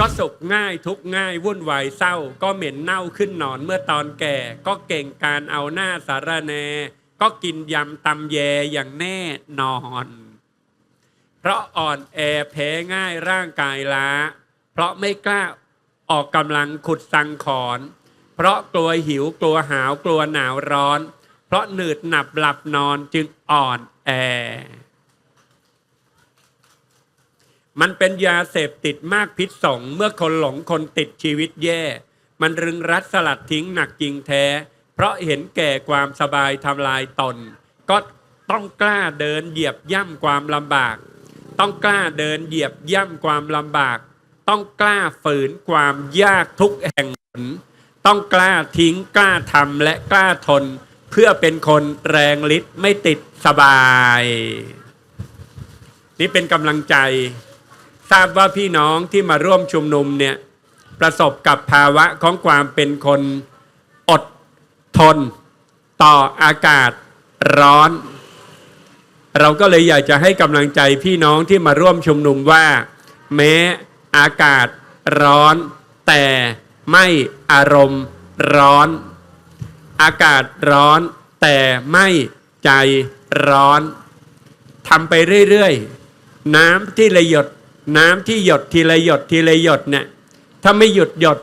ก็สุขง่ายทุกง่ายวุ่นวายเศร้า ก็เหม็นเน่าขึ้นหนอนเมื่อตอนแก่ ก็เก่งการเอาหน้าสารแน ก็กินยำตำแยอย่างแน่นอน เพราะอ่อนแอแพ้ง่ายร่างกายล้า เพราะไม่กล้าออกกำลังขุดสังขอนเพราะกลัวหิวกลัวหาวกลัวหนาวร้อน เพราะหนืดหนับหลับนอนจึงอ่อนแอ มันเป็นยาเสพติดมากพิษสองเมื่อคนหลงคนติดชีวิตแย่ มันรึงรัดสลัดทิ้งหนักจริงแท้ เพราะเห็นแก่ความสบายทำลายตน ก็ต้องกล้าเดินเหยียบย่ำความลำบาก ต้องกล้าเดินเหยียบย่ำความลำบาก ต้องกล้าฝืนความยากทุกแห่งหน ต้องกล้าทิ้งกล้าทำและกล้าทน เพื่อเป็นคนแรงฤทธิ์ไม่ติดสบาย นี่เป็นกำลังใจ ทราบว่าพี่น้องที่มาร่วมชุมนุมเนี่ยประสบกับภาวะของความเป็นคนอดทนต่ออากาศร้อน เราก็เลยอยากจะให้กำลังใจพี่น้องที่มาร่วมชุมนุมว่า แม้อากาศร้อน แต่ไม่อารมณ์ร้อน อากาศร้อน แต่ไม่ใจร้อนทำไปเรื่อยๆ น้ำที่ละหยด น้ำที่หยดทีละหยดทีละหยดเนี่ยถ้าไม่หยุดหยด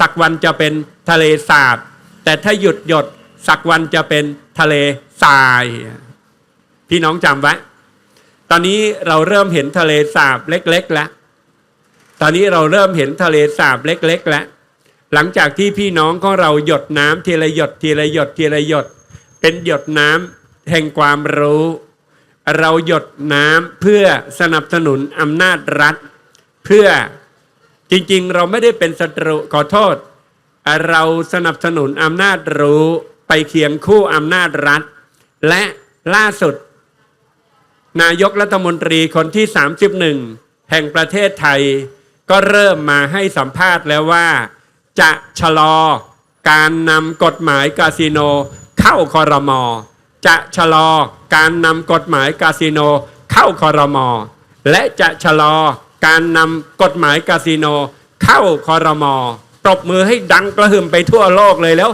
สักวันจะเป็นทะเลสาบ แต่ถ้าหยุดหยดสักวันจะเป็นทะเลทราย พี่น้องจำไว้ ตอนนี้เราเริ่มเห็นทะเลสาบเล็กๆแล้วตอนนี้เราเริ่มเห็นทะเลสาบเล็ก ๆ แล้วหลังจากที่พี่น้องของเราหยดน้ำทีละหยดทีละหยดทีละหยด เป็นหยดน้ำแห่งความรู้ เราหยดน้ำเพื่อสนับสนุนอำนาจรัฐ เพื่อจริงๆ เราไม่ได้เป็นศัตรูขอโทษ เราสนับสนุนอำนาจรู้ไปเคียงคู่อำนาจรัฐ และล่าสุด นายกรัฐมนตรีคนที่ 31 แห่งประเทศไทย ก็เริ่มมาให้สัมภาษณ์แล้วว่า จะชะลอการนำกฎหมายคาสิโนเข้าคอรมอจะชะลอ การนำกฎหมายคาสิโนเข้าคอรมอและจะชะลอการนำกฎหมายคาสิโนเข้าคอรมอตบมือให้ดังกระหึ่มไปทั่วโลกเลยแล้ว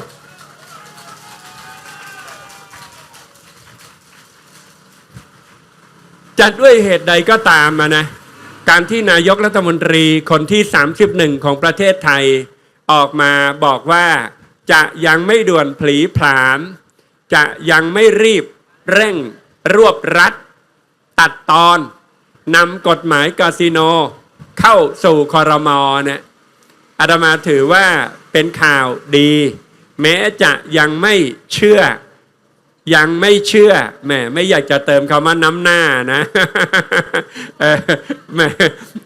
จะด้วยเหตุใดก็ตามนะ การที่นายกรัฐมนตรีคนที่ 31 ของประเทศไทย ออกมาบอกว่าจะยังไม่ด่วนผลีผลาม จะยังไม่รีบ เร่ง รวบรัด ตัดตอนนำกฎหมายคาสิโน เข้าสู่คอรมอเนี่ยอาตมาถือว่าเป็นข่าวดี แม้จะยังไม่เชื่อ ยังไม่เชื่อแหมไม่อยากจะเติมคำว่าน้ำหน้านะแหม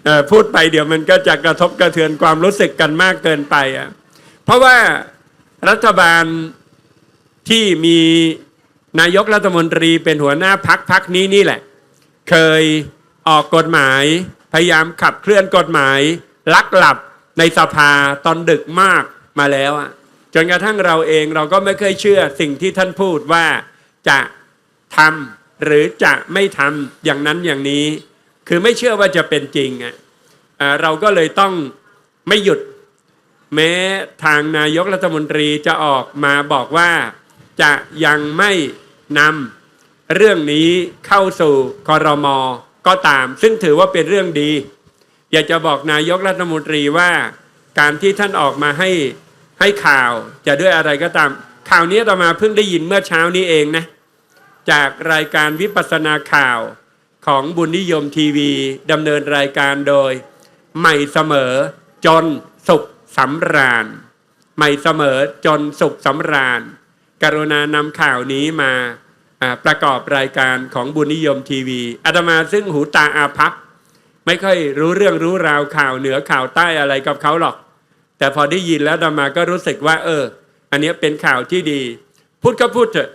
เอ่อพูดไปเดี๋ยวมันก็จะกระทบกระเทือนความรู้สึกกันมากเกินไปอะเพราะว่ารัฐบาลที่มี นายกรัฐมนตรีเป็นหัวหน้าพักพักนี้นี่แหละ เคยออกกฎหมาย พยายามขับเคลื่อนกฎหมาย ลักหลับในสภาตอนดึกมากมาแล้วอะจนกระทั่งเราเองเราก็ไม่เคยเชื่อสิ่งที่ท่านพูดว่าจะทำหรือจะไม่ทำอย่างนั้นอย่างนี้ คือไม่เชื่อว่าจะเป็นจริงอะเอ่อเราก็เลยต้องไม่หยุด แม้ทางนายกรัฐมนตรีจะออกมาบอกว่าจะยังไม่ นำเรื่องนี้เข้าสู่คอรมอก็ตาม ซึ่งถือว่าเป็นเรื่องดี อยากจะบอกนายกรัฐมนตรีว่า การที่ท่านออกมาให้ให้ข่าวจะด้วยอะไรก็ตาม ข่าวนี้ต่อมาเพิ่งได้ยินเมื่อเช้านี้เองนะ จากรายการวิปัสสนาข่าวของบุญนิยมทีวีดำเนินรายการโดย ใหม่เสมอจนสุขสำราญ ใหม่เสมอจนสุขสำราญ กรุณานำข่าวนี้มาอ่า ประกอบรายการของบุญนิยมทีวีอาตมาซึ่งหูตาอาภัพไม่ค่อยรู้เรื่องรู้ราวข่าวเหนือข่าวใต้อะไรกับเขาหรอก แต่พอได้ยินแล้วอาตมาก็รู้สึกว่า เออ อันนี้เป็นข่าวที่ดี พูดก็พูดเถอะ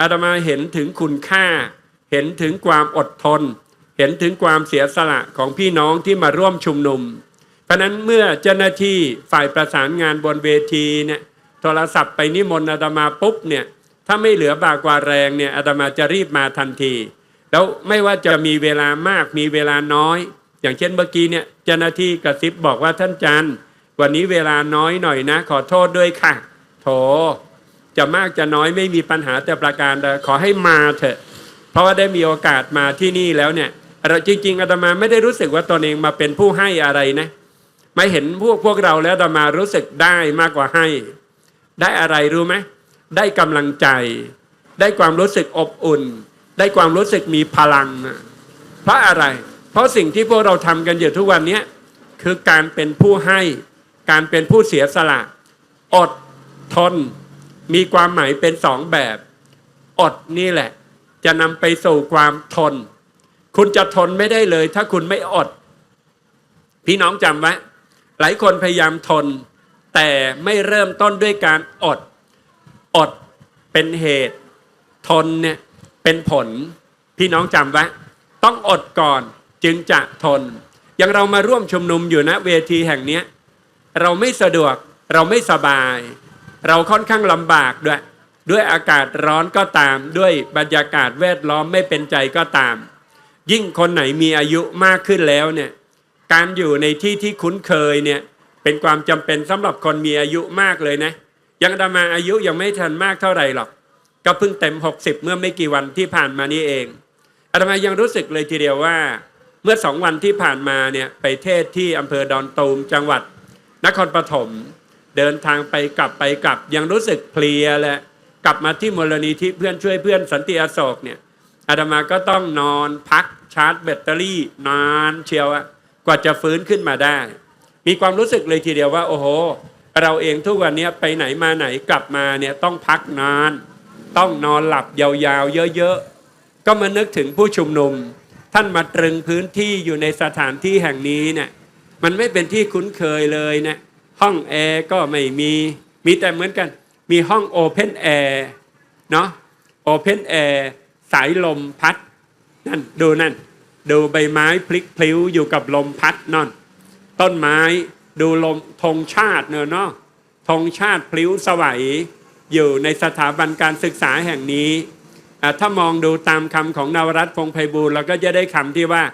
อาตมาเห็นถึงคุณค่า เห็นถึงความอดทน เห็นถึงความเสียสละของพี่น้องที่มาร่วมชุมนุม เพราะฉะนั้นเมื่อเจ้าหน้าที่ฝ่ายประสานงานบนเวทีเนี่ยโทรศัพท์ไปนิมนต์อาตมาปุ๊บเนี่ย ถ้าไม่เหลือบากกว่าแรงเนี่ยอาตมาจะรีบมาทันที แล้วไม่ว่าจะมีเวลามากมีเวลาน้อย อย่างเช่นเมื่อกี้เนี่ยเจ้าหน้าที่กระซิบบอกว่าท่านจันทร์วันนี้เวลาน้อยหน่อยนะ ขอโทษด้วยค่ะ โถ จะมากจะน้อยไม่มีปัญหาแต่ประการใดขอให้มาเถอะ เพราะว่าได้มีโอกาสมาที่นี่แล้วเนี่ยเราจริง ๆอาตมาไม่ได้รู้สึกว่าตนเองมาเป็นผู้ให้อะไรนะไม่เห็นพวกพวกเราแล้วอาตมารู้สึกได้มากกว่าให้ ได้อะไรรู้ไหม ได้กำลังใจ ได้ความรู้สึกอบอุ่น ได้ความรู้สึกมีพลัง เพราะอะไร เพราะสิ่งที่พวกเราทำกันอยู่ทุกวันนี้คือการเป็นผู้ให้ การเป็นผู้เสียสละ อดทน มีความหมายเป็นสองแบบ อดนี่แหละ จะนำไปสู่ความทน คุณจะทนไม่ได้เลย ถ้าคุณไม่อด พี่น้องจำไว้หลายคนพยายามทน แต่ไม่เริ่มต้นด้วยการอด อดเป็นเหตุ ทนเนี่ยเป็นผล พี่น้องจำไว้ต้องอดก่อนจึงจะทน อย่างเรามาร่วมชุมนุมอยู่นะเวทีแห่งนี้เราไม่สะดวกเราไม่สบาย เราค่อนข้างลำบากด้วย ด้วยอากาศร้อนก็ตาม ด้วยบรรยากาศแวดล้อมไม่เป็นใจก็ตาม ยิ่งคนไหนมีอายุมากขึ้นแล้วเนี่ยการอยู่ในที่ที่คุ้นเคยเนี่ยเป็นความจำเป็นสำหรับคนมีอายุมากเลยนะ ยังอามาอายุยังไม่ทันมากเท่าไหร่หรอก ก็เพิ่งเต็ม 60 เมื่อไม่กี่วันที่ผ่านมานี้เองอาตมายังรู้สึกเลยทีเดียวว่า เมื่อสองวันที่ผ่านมาเนี่ยไปเทศที่อำเภอดอนตูมจังหวัด นครปฐมเดินทางไปกลับไปกลับ ยังรู้สึกเพลียและกลับมาที่มูลนิธิเพื่อนช่วยเพื่อนสันติอโศกเนี่ยอาตมาก็ต้องนอนพักชาร์จแบตเตอรี่นานเชียวอะกว่าจะฟื้นขึ้นมาได้ มีความรู้สึกเลยทีเดียวว่า โอ้โห เราเองทุกวันนี้ไปไหนมาไหนกลับมาเนี่ยต้องพักนาน ต้องนอนหลับยาวๆเยอะๆ ก็มานึกถึงผู้ชุมนุม ท่านมาตรึงพื้นที่อยู่ในสถานที่แห่งนี้เนี่ยมันไม่เป็นที่คุ้นเคยเลยนะห้องแอร์ก็ไม่มีมีแต่เหมือนกัน มีห้องโอเพนแอร์เนาะโอเพนแอร์สายลมพัดนั่นดูนั่น ดูใบไม้พลิกพลิ้วอยู่กับลมพัดนั่นต้นไม้ ดูลมธงชาติเนอะเนาะธงชาติพลิ้วสวัยอยู่ในสถาบันการศึกษาแห่งนี้ ถ้ามองดูตามคำของนวรัตน์พงไพบูลเราก็จะได้คำที่ว่า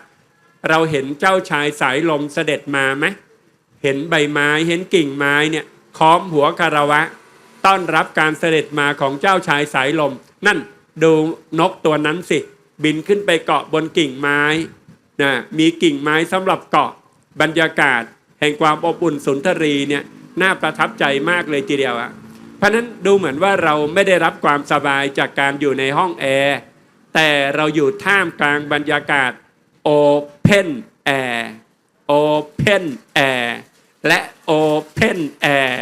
เราเห็นเจ้าชายสายลมเสด็จมาไหมเห็นใบไม้เห็นกิ่งไม้เนี่ยค้อมหัวคารวะ ต้อนรับการเสด็จมาของเจ้าชายสายลม นั่นดูนกตัวนั้นสิ บินขึ้นไปเกาะบนกิ่งไม้นะมีกิ่งไม้สำหรับเกาะบรรยากาศ แห่งความอบอุ่นสุนทรีเนี่ยน่าประทับใจมากเลยทีเดียวอะเพราะนั้นดูเหมือนว่าเราไม่ได้รับความสบายจากการอยู่ในห้องแอร์แต่เราอยู่ท่ามกลางบรรยากาศ Open Air Open Air แอร์และ Open Air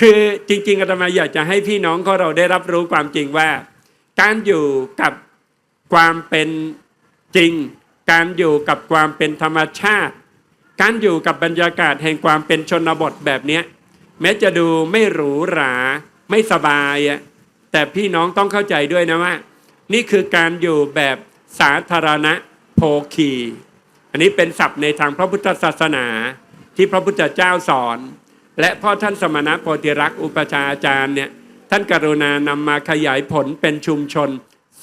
คือจริงๆอาตมาอยากจะให้พี่น้องของเราได้รับรู้ความจริงว่า การอยู่กับความเป็นจริง การอยู่กับความเป็นธรรมชาติ การอยู่กับบรรยากาศแห่งความเป็นชนบทแบบนี้แม้จะดูไม่หรูหราไม่สบายอะแต่พี่น้องต้องเข้าใจด้วยนะว่า นี่คือการอยู่แบบสาธารณะโภคี อันนี้เป็นศัพท์ในทางพระพุทธศาสนา ที่พระพุทธเจ้าสอน และพ่อท่านสมณะโพธิรักษ์อุปชฌาอาจารย์เนี่ยท่านกรุณานำมาขยายผลเป็นชุมชน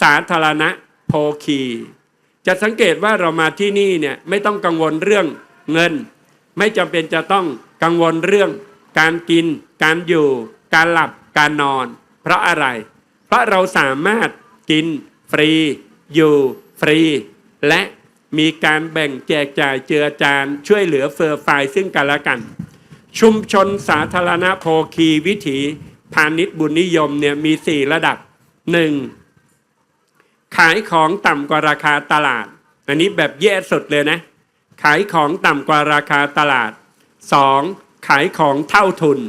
สาธารณะโภคี จะสังเกตว่าเรามาที่นี่เนี่ยไม่ต้องกังวลเรื่อง เงิน ไม่จำเป็นจะต้องกังวลเรื่อง การกิน การอยู่ การหลับการนอน เพราะอะไร เพราะเราสามารถกินฟรี อยู่ฟรี และมีการแบ่งแจกจ่ายเจือจานช่วยเหลือเฟือฝ่ายซึ่งกันและกัน ชุมชนสาธารณโภคีวิถีพาณิชย์บุญนิยมเนี่ยมี 4 ระดับ 1. ขายของต่ำกว่าราคาตลาด อันนี้แบบแย่สุดเลยนะ ขายของต่ำกว่าราคาตลาด 2. ขายของเท่าทุน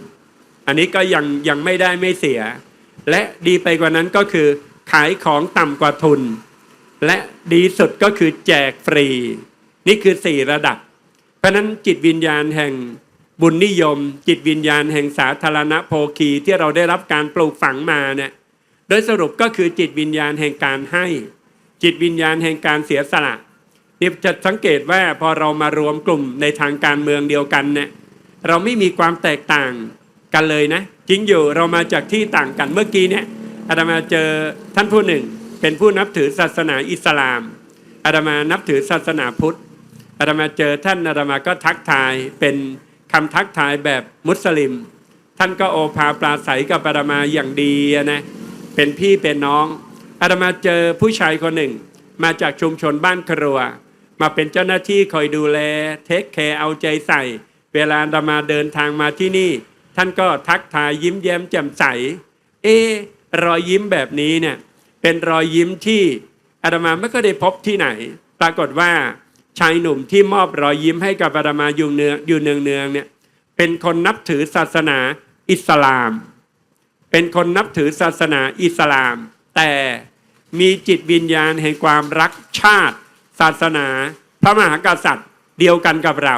อันนี้ก็ยังยังไม่ได้ไม่เสีย และดีไปกว่านั้นก็คือ ขายของต่ำกว่าทุน และดีสุดก็คือแจกฟรี นี่คือสี่ระดับ เพราะฉะนั้นจิตวิญญาณแห่งบุญนิยม จิตวิญญาณแห่งสาธารณโภคีที่เราได้รับการปลูกฝังมาเนี่ยโดยสรุปก็คือจิตวิญญาณแห่งการให้ จิตวิญญาณแห่งการเสียสละ นี่จะสังเกตว่าพอเรามารวมกลุ่มในทางการเมืองเดียวกันเนี่ยเราไม่มีความแตกต่างกันเลยนะจริงอยู่เรามาจากที่ต่างกันเมื่อกี้เนี่ยอาตมาเจอท่านผู้หนึ่ง เป็นผู้นับถือศาสนาอิสลามอาตมานับถือศาสนาพุทธอาตมาเจอท่านอาตมาก็ทักทายเป็นคำทักทายแบบมุสลิม ท่านก็โอภาปราศัยกับอาตมาอย่างดีนะเป็นพี่เป็นน้องอาตมาเจอผู้ชายคนหนึ่ง มาจากชุมชนบ้านครัว มาเป็นเจ้าหน้าที่คอยดูแลเทคแคร์เอาใจใส่ เวลาอาตมาเดินทางมาที่นี่ ท่านก็ทักทายยิ้มแย้มแจ่มใส เอรอยยิ้มแบบนี้เนี่ยเป็นรอยยิ้มที่อาตมาไม่ก็ได้พบที่ไหน ปรากฏว่าชายหนุ่มที่มอบรอยยิ้มให้กับอาตมาอยู่เนืองอยู่เนืองเนืองเนี่ยเป็นคนนับถือศาสนาอิสลาม เป็นคนนับถือศาสนาอิสลาม แต่มีจิตวิญญาณแห่งความรักชาติ ศาสนาพระมหากษัตริย์เดียวกันกับเรา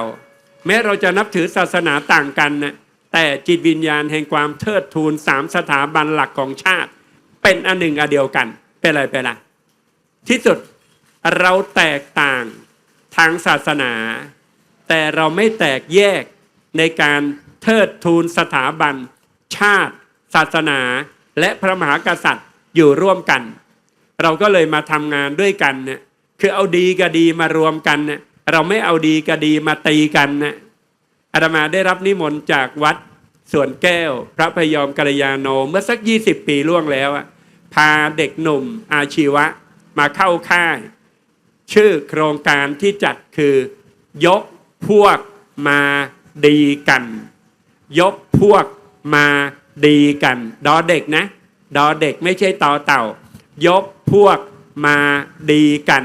แม้เราจะนับถือศาสนาต่างกันนะแต่จิตวิญญาณแห่งความเทิดทูนสามสถาบันหลักของชาติ เป็นอันหนึ่งอันเดียวกัน เป็นอะไรเป็นอะไรที่สุดเราแตกต่างทางศาสนา แต่เราไม่แตกแยกในการเทิดทูนสถาบัน ชาติ ศาสนา และพระมหากษัตริย์อยู่ร่วมกัน เราก็เลยมาทำงานด้วยกันเนี่ย คือเอาดีกับดีมารวมกันเนี่ยเราไม่เอาดีกับดีมาตีกันนะอาตมาได้รับนิมนต์จากวัดสวนแก้ว พระพยอมกัลยาโนเมื่อสัก 20 ปีล่วงแล้วอะพาเด็กหนุ่มอาชีวะมาเข้าค่าย ชื่อโครงการที่จัดคือ ยกพวกมาดีกัน ยกพวกมาดีกัน ดอเด็กนะ ดอเด็กไม่ใช่ต่อเต่า ยกพวก มาดีกัน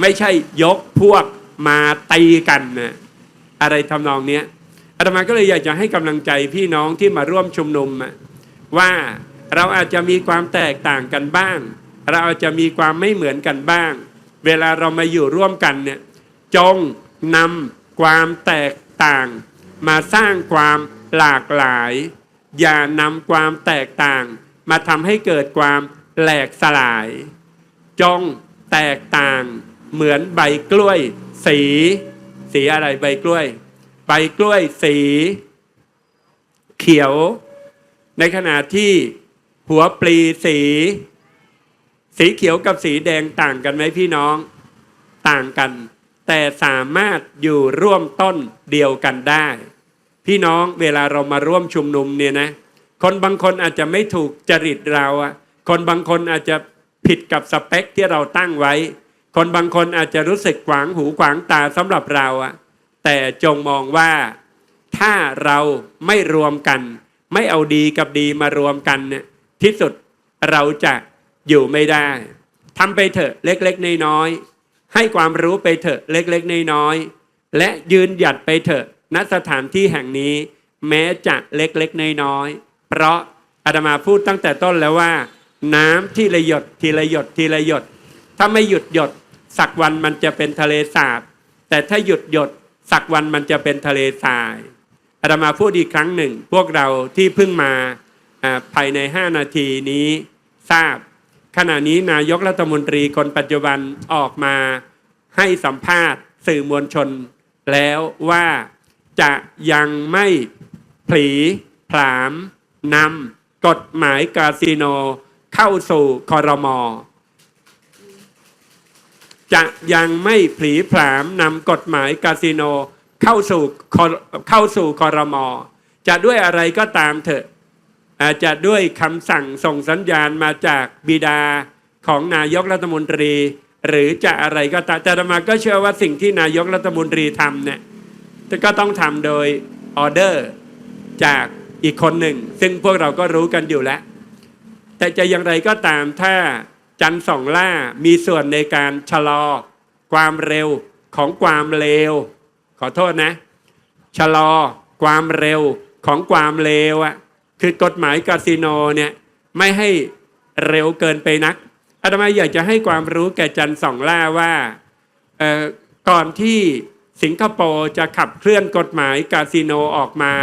ไม่ใช่ยกพวกมาตีกันนะอะไรทำนองเนี้ยอาตมาก็เลยอยากจะให้กำลังใจพี่น้องที่มาร่วมชุมนุมว่าเราอาจจะมีความแตกต่างกันบ้าง เราอาจจะมีความไม่เหมือนกันบ้าง เวลาเรามาอยู่ร่วมกันเนี่ยจงนำความแตกต่าง มาสร้างความหลากหลาย อย่านำความแตกต่าง มาทำให้เกิดความแหลกสลาย จงแตกต่างเหมือนใบกล้วย สี สีอะไรใบกล้วย ใบกล้วยสี เขียว ในขณะที่หัวปลีสี สีเขียวกับสีแดงต่างกันไหมพี่น้อง ต่างกัน แต่สามารถอยู่ร่วมต้นเดียวกันได้ พี่น้องเวลาเรามาร่วมชุมนุมเนี่ยนะ คนบางคนอาจจะไม่ถูกจริตเราอะคนบางคนอาจจะ ผิดกับสเปคที่เราตั้งไว้ คนบางคนอาจจะรู้สึกขวางหูขวางตาสำหรับเราอะแต่จงมองว่าถ้าเราไม่รวมกัน ไม่เอาดีกับดีมารวมกันเนี่ยที่สุดเราจะอยู่ไม่ได้ทำไปเถอะเล็กๆน้อยๆให้ความรู้ไปเถอะเล็กๆน้อยๆและยืนหยัดไปเถอะณสถานที่แห่งนี้ แม้จะเล็กๆน้อยๆเพราะอาตมาพูดตั้งแต่ต้นแล้วว่า น้ำที่ละหยดทีละหยดทีละหยด ถ้าไม่หยุดหยด สักวันมันจะเป็นทะเลสาบ แต่ถ้าหยุดหยด สักวันมันจะเป็นทะเลทรายอาตมาพูดอีกครั้งหนึ่ง พวกเราที่เพิ่งมาภายใน 5 นาทีนี้ทราบ ขณะนี้นายกรัฐมนตรีคนปัจจุบันออกมาให้สัมภาษณ์สื่อมวลชน แล้วว่าจะยังไม่ผีผลามนำกฎหมายคาสิโน เข้าสู่คอรมอจะยังไม่ผลีผลามนำกฎหมายคาสิโนเข้าสู่คอเข้าสู่คอรมอจะด้วยอะไรก็ตามเถอะ อาจจะด้วยคำสั่งส่งสัญญาณมาจากบิดาของนายกรัฐมนตรี หรือจะอะไรก็ตามแต่อาตมาก็เชื่อว่าสิ่งที่นายกรัฐมนตรีทำเนี่ยก็ต้องทำโดยออเดอร์จากอีกคนหนึ่ง ซึ่งพวกเราก็รู้กันอยู่แล้ว แต่จะอย่างไรก็ตามถ้าจันสองล่ามีส่วนในการชะลอ ความเร็วของความเลว ขอโทษนะ ชะลอความเร็วของความเลวอะคือกฎหมายคาสิโนเนี่ยไม่ให้เร็วเกินไปนักอาตมาอยากจะให้ความรู้แก่จันสองล่าว่าเอ่อก่อนที่สิงคโปร์จะขับเคลื่อนกฎหมายคาสิโนออกมา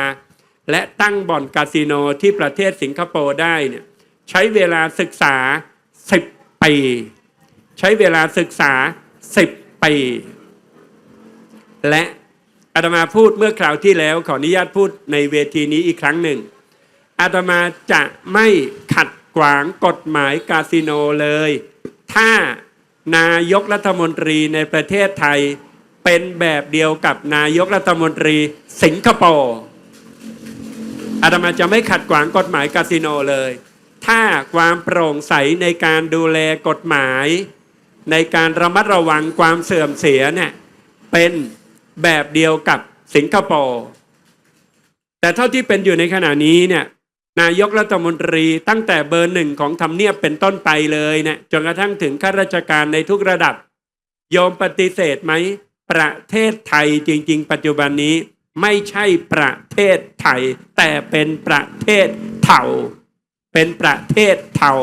และตั้งบ่อนคาสิโนที่ประเทศสิงคโปร์ได้เนี่ย ใช้เวลาศึกษา 10 ปี ใช้เวลาศึกษา 10 ปี และอาตมาพูดเมื่อคราวที่แล้วขออนุญาตพูดในเวทีนี้อีกครั้งหนึ่งอาตมาจะไม่ขัดขวางกฎหมายคาสิโนเลย ถ้านายกรัฐมนตรีในประเทศไทยเป็นแบบเดียวกับนายกรัฐมนตรีสิงคโปร์อาตมาจะไม่ขัดขวางกฎหมายคาสิโนเลย ถ้าความโปร่งใสในการดูแลกฎหมาย ในการระมัดระวังความเสื่อมเสียเนี่ยเป็นแบบเดียวกับสิงคโปร์แต่เท่าที่เป็นอยู่ในขณะนี้เนี่ยนายกรัฐมนตรีตั้งแต่เบอร์หนึ่งของทำเนียบเป็นต้นไปเลยเนี่ยจนกระทั่งถึงข้าราชการในทุกระดับโยมปฏิเสธไหม ประเทศไทยจริง ๆ ปัจจุบันนี้ไม่ใช่ประเทศไทย แต่เป็นประเทศเถา เป็นประเทศเทา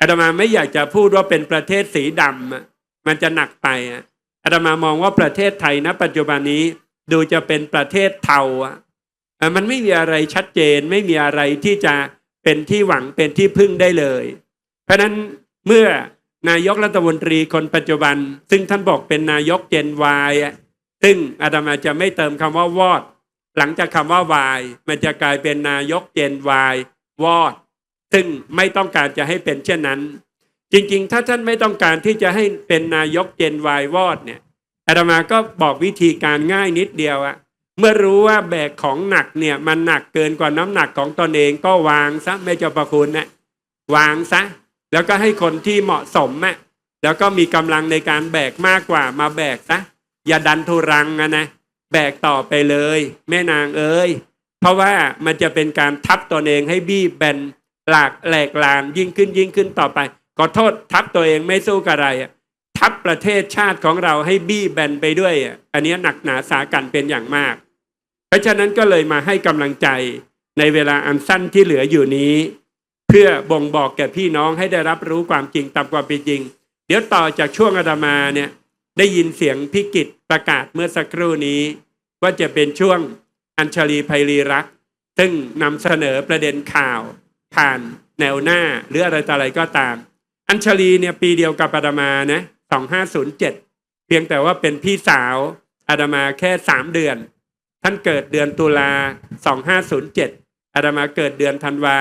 อาตมาไม่อยากจะพูดว่าเป็นประเทศสีดำอะมันจะหนักไปอะอาตมามองว่าประเทศไทยณปัจจุบันนี้ดูจะเป็นประเทศเทาอะเอ่อมันไม่มีอะไรชัดเจน ไม่มีอะไรที่จะเป็นที่หวังเป็นที่พึ่งได้เลย เพราะนั้นเมื่อนายกรัฐมนตรีคนปัจจุบัน ซึ่งท่านบอกเป็นนายกเจนวายซึ่งอาตมาจะไม่เติมคำว่าวอด หลังจากคำว่าวาย มันจะกลายเป็นนายกเจนวาย วอด ซึ่งไม่ต้องการจะให้เป็นเช่นนั้น จริงๆ ถ้าท่านไม่ต้องการที่จะให้เป็นนายกเจนวายวอดเนี่ยอาตมาก็บอกวิธีการง่ายนิดเดียวอะเมื่อรู้ว่าแบกของหนักเนี่ยมันหนักเกินกว่าน้ำหนักของตนเองก็วางซะไม่เจ้าประคุณนะวางซะ แล้วก็ให้คนที่เหมาะสมอะแล้วก็มีกำลังในการแบกมากกว่ามาแบกซะอย่าดันทุรังอะนะแบกต่อไปเลย แม่นางเอ้ย เพราะว่ามันจะเป็นการทับตนเองให้บี้แบนหลากแหลกลานยิ่งขึ้นยิ่งขึ้นต่อไปขอโทษทับตัวเองไม่สู้กับอะไร ทับประเทศชาติของเราให้บี้แบนไปด้วยอะอันนี้หนักหนาสากันเป็นอย่างมาก เพราะฉะนั้นก็เลยมาให้กำลังใจในเวลาอันสั้นที่เหลืออยู่นี้ เพื่อบ่งบอกแก่พี่น้องให้ได้รับรู้ความจริงตามความเป็นจริง เดี๋ยวต่อจากช่วงอาตมาเนี่ยได้ยินเสียงพิกิจประกาศเมื่อสักครู่นี้ ว่าจะเป็นช่วง อัญชลีไพรีรัก ซึ่งนำเสนอประเด็นข่าวผ่านแนวหน้าหรืออะไรต่ออะไรก็ตาม อัญชลีเนี่ยปีเดียวกับอาดามานะ2507เพียงแต่ว่าเป็นพี่สาวอาดามาแค่สามเดือน ท่านเกิดเดือนตุลา2507อาดามาเกิดเดือนธันวา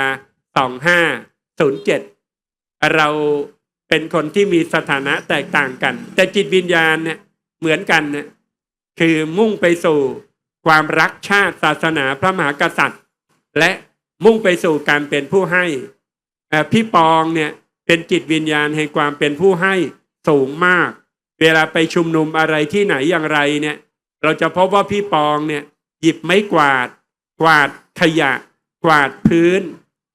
2507เราเป็นคนที่มีสถานะแตกต่างกัน แต่จิตวิญญาณเนี่ยเหมือนกันเนี่ยคือมุ่งไปสู่ ความรักชาติศาสนาพระมหากษัตริย์ และมุ่งไปสู่การเป็นผู้ให้พี่ปองเนี่ยเป็นจิตวิญญาณแห่งความเป็นผู้ให้สูงมาก เวลาไปชุมนุมอะไรที่ไหนอย่างไรเนี่ย เราจะพบว่าพี่ปองเนี่ยหยิบไม้กวาด กวาดขยะ กวาดพื้น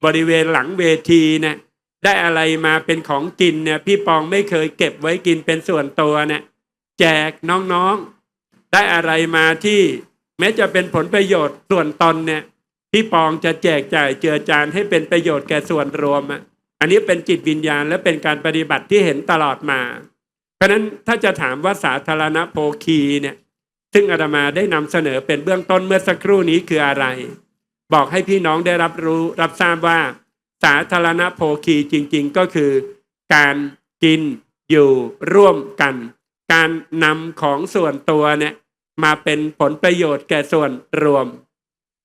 บริเวณหลังเวทีเนี่ยได้อะไรมาเป็นของกินเนี่ยพี่ปองไม่เคยเก็บไว้กินเป็นส่วนตัวเนี่ยแจกน้องๆ ได้อะไรมาที่ แม้จะเป็นผลประโยชน์ส่วนตนเนี่ยพี่ปองจะแจกจ่ายเจือจานให้เป็นประโยชน์แก่ส่วนรวมอะอันนี้เป็นจิตวิญญาณและเป็นการปฏิบัติที่เห็นตลอดมา เพราะฉะนั้นถ้าจะถามว่าสาธารณโภคีเนี่ยซึ่งอาตมาได้นำเสนอเป็นเบื้องต้นเมื่อสักครู่นี้คืออะไร บอกให้พี่น้องได้รับรู้รับทราบว่า สาธารณโภคีจริง ๆ ก็คือ การกินอยู่ร่วมกัน การนำของส่วนตัวเนี่ย มาเป็นผลประโยชน์แก่ส่วนรวม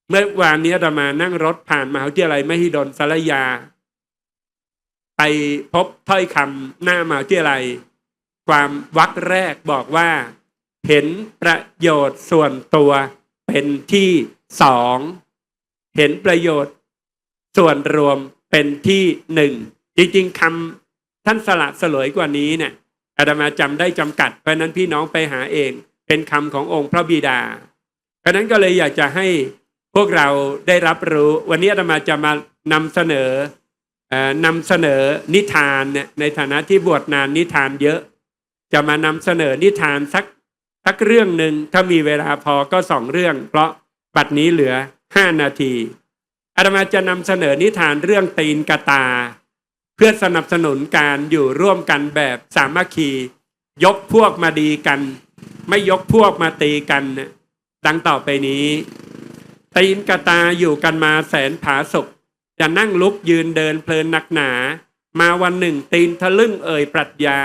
เมื่อวานนี้อาตมานั่งรถผ่านมหาวิทยาลัยมหิดลสารยา ไปพบถ้อยคำหน้ามหาวิทยาลัย ความวักแรกบอกว่า เห็นประโยชน์ส่วนตัวเป็นที่สองเห็นประโยชน์ ส่วนรวมเป็นที่หนึ่งจริงๆคำท่านสละสลวยกว่านี้เนี่ยอาตมาจำได้จำกัดเพราะฉะนั้นพี่น้องไปหาเอง เป็นคำขององค์พระบิดาเพราะนั้นก็เลยอยากจะให้พวกเราได้รับรู้ วันนี้อาตมาจะมานำเสนอเอ่อนำเสนอนิทานเนี่ยในฐานะที่บวชนานนิทานเยอะ จะมานำเสนอนิทานสักสักเรื่องหนึ่งถ้ามีเวลาพอก็สองเรื่อง เพราะบัดนี้เหลือห้านาทีอาตมาจะนำเสนอนิทานเรื่องตีนกระตา เพื่อสนับสนุนการอยู่ร่วมกันแบบสามัคคี ยกพวกมาดีกัน ไม่ยกพวกมาตีกันดังต่อไปนี้ ตีนกระตาอยู่กันมาแสนผาสุกจะนั่งลุกยืนเดินเพลินหนักหนา มาวันหนึ่งตีนทะลึ่งเอ่ยปรัชญา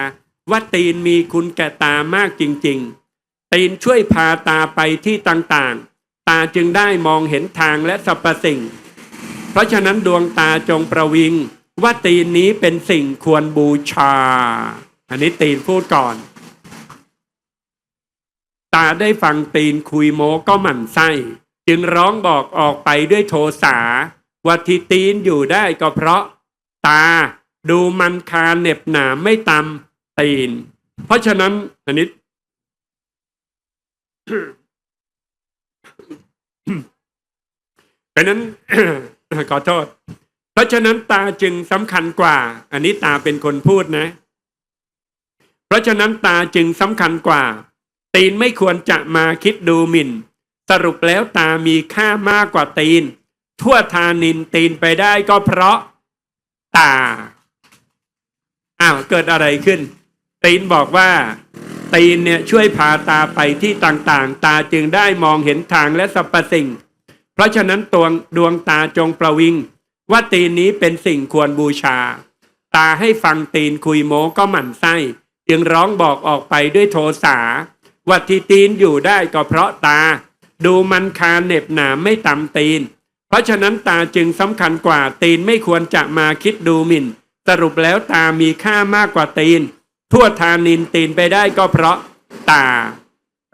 ว่าตีนมีคุณแก่ตามากจริง ๆ ตีนช่วยพาตาไปที่ต่างๆ ตาจึงได้มองเห็นทางและสรรพสิ่ง เพราะฉะนั้นดวงตาจงประวิงว่าตีนนี้เป็นสิ่งควรบูชา อันนี้ตีนพูดก่อน ตาได้ฟังตีนคุยโมก็หมั่นไส้ จึงร้องบอกออกไปด้วยโทสาว่าที่ตีนอยู่ได้ก็เพราะ ตาดูมันคาเหน็บหนามไม่ตำตีน เพราะฉะนั้นอันนี้เพราะนั้นขอโทษ เพราะฉะนั้นตาจึงสำคัญกว่า อันนี้ตาเป็นคนพูดนะ เพราะฉะนั้นตาจึงสำคัญกว่า ตีนไม่ควรจะมาคิดดูหมิ่น สรุปแล้วตามีค่ามากกว่าตีน ทั่วทานินตีนไปได้ก็เพราะตาอ้าวเกิดอะไรขึ้น ตีนบอกว่า ตีนเนี่ยช่วยพาตาไปที่ต่างๆ ตาจึงได้มองเห็นทางและสรรพสิ่ง เพราะฉะนั้นตวงดวงตาจงประวิง ว่าตีนนี้เป็นสิ่งควรบูชา ตาให้ฟังตีนคุยโมก็หมั่นไส้ จึงร้องบอกออกไปด้วยโทสา ว่าที่ตีนอยู่ได้ก็เพราะตา ดูมันคาเหน็บหนามไม่ตำตีน เพราะฉะนั้นตาจึงสำคัญกว่าตีนไม่ควรจะมาคิดดูหมิ่น สรุปแล้วตามีค่ามากกว่าตีน ทั่วทานินตีนไปได้ก็เพราะตา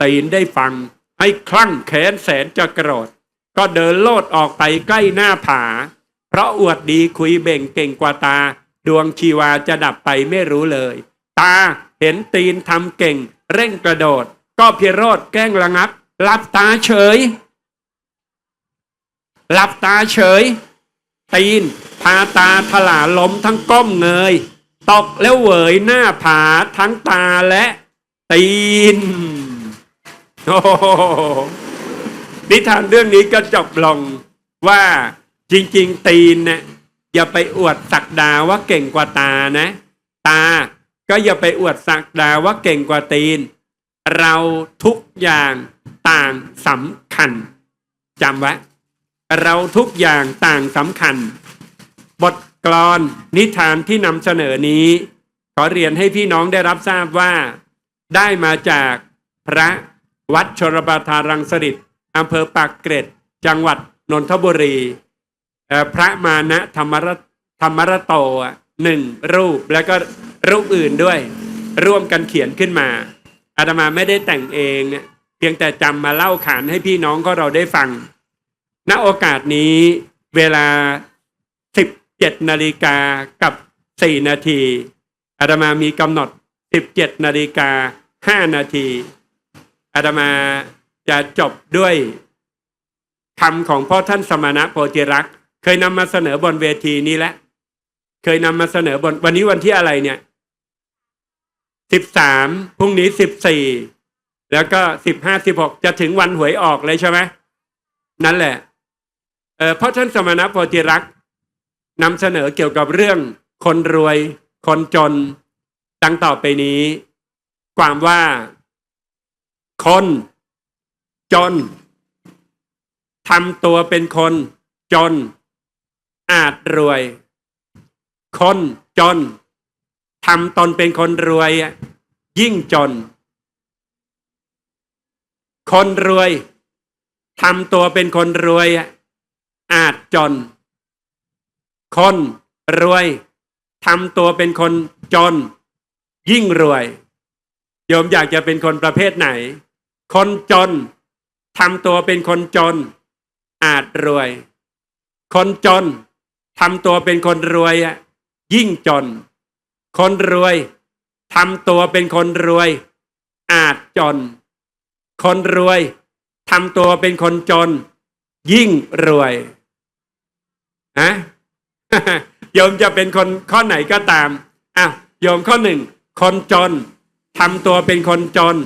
ตีนได้ฟัง ให้คลั่งแขนแสนจะโกรธ ก็เดินโลดออกไปใกล้หน้าผา เพราะอวดดีคุยเบ่งเก่งกว่าตา ดวงชีวาจะดับไปไม่รู้เลย ตาเห็นตีนทำเก่ง เร่งกระโดด ก็เพิโรธแกล้งระงับหลับตาเฉยหลับตาเฉย ตีนพาตาถลาล้มทั้งก้มเงย ตกแล้วเหวยหน้าผาทั้งตาและ ตีนโอ้โหนิทานเรื่องนี้ก็จบลงว่าจริง ๆ ตีนเนี่ยอย่าไปอวดสักดาว่าเก่งกว่าตานะ ตาก็อย่าไปอวดสักดาว่าเก่งกว่าตีน เราทุกอย่างต่างสำคัญจำไว้เราทุกอย่างต่างสำคัญ บทกลอนนิทานที่นำเสนอนี้ ขอเรียนให้พี่น้องได้รับทราบว่า ได้มาจากพระวัดชรบาทารังสฤษดิ์อำเภอปากเกร็ด จังหวัดนนทบุรี พระมานะธรรมรธรรมรโตหนึ่งรูปแล้วก็รูปอื่นด้วย ร่วมกันเขียนขึ้นมา อาตมาไม่ได้แต่งเองเนี่ยเพียงแต่จำมาเล่าขานให้พี่น้องก็เราได้ฟัง ณโอกาสนี้เวลา 17นาฬิกากับ 4 นาทีอาตมามีกำหนด 17นาฬิกา 5 นาทีอาตมาจะจบด้วยคำของพ่อท่านสมณะโพธิรักษ์ เคยนำมาเสนอบนเวทีนี้แล้วเคยนำมาเสนอบนวันนี้วันที่อะไรเนี่ย 13พรุ่งนี้14แล้วก็15 16จะถึงวันหวยออกเลยใช่ไหมนั่นแหละเออเพราะท่านสมณโพธิรักษ์นำเสนอเกี่ยวกับเรื่อง คนรวย คนจน ดังต่อไปนี้ ความว่า คน จนทำตัวเป็นคน จน อาจรวย คนจน ทำตนเป็นคนรวยยิ่งจน คนรวยทำตัวเป็นคนรวยอาจจน คนรวยทำตัวเป็นคนจน ยิ่งรวยโยมอยากจะเป็นคนประเภทไหน คนจนทำตัวเป็นคนจน อาจรวย คนจนทำตัวเป็นคนรวยยิ่งจน คนรวยทำตัวเป็นคนรวย อาจจน คนรวยทำตัวเป็นคนจน ยิ่งรวยฮะโยมจะเป็นคนข้อไหนก็ตามอะโยมข้อหนึ่งคนจนทำตัวเป็นคนจน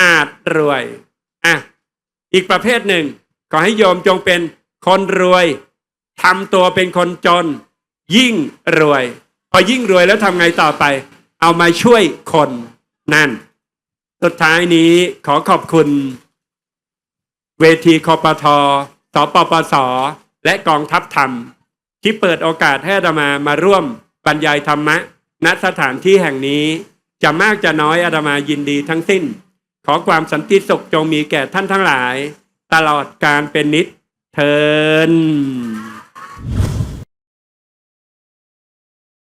อาจรวยอะอีกประเภทหนึ่ง ขอให้โยมจงเป็นคนรวยทำตัวเป็นคนจน ยิ่งรวย พอยิ่งรวยแล้วทำไงต่อไป เอามาช่วยคนนั่น สุดท้ายนี้ขอขอบคุณ เวทีคอปทสปปส และกองทัพธรรม ที่เปิดโอกาสให้อาตมามาร่วมบรรยายธรรมะ ณสถานที่แห่งนี้จะมากจะน้อยอาตมายินดีทั้งสิ้น ขอความสันติสุขจงมีแก่ท่านทั้งหลาย ตลอดการเป็นนิจเทิน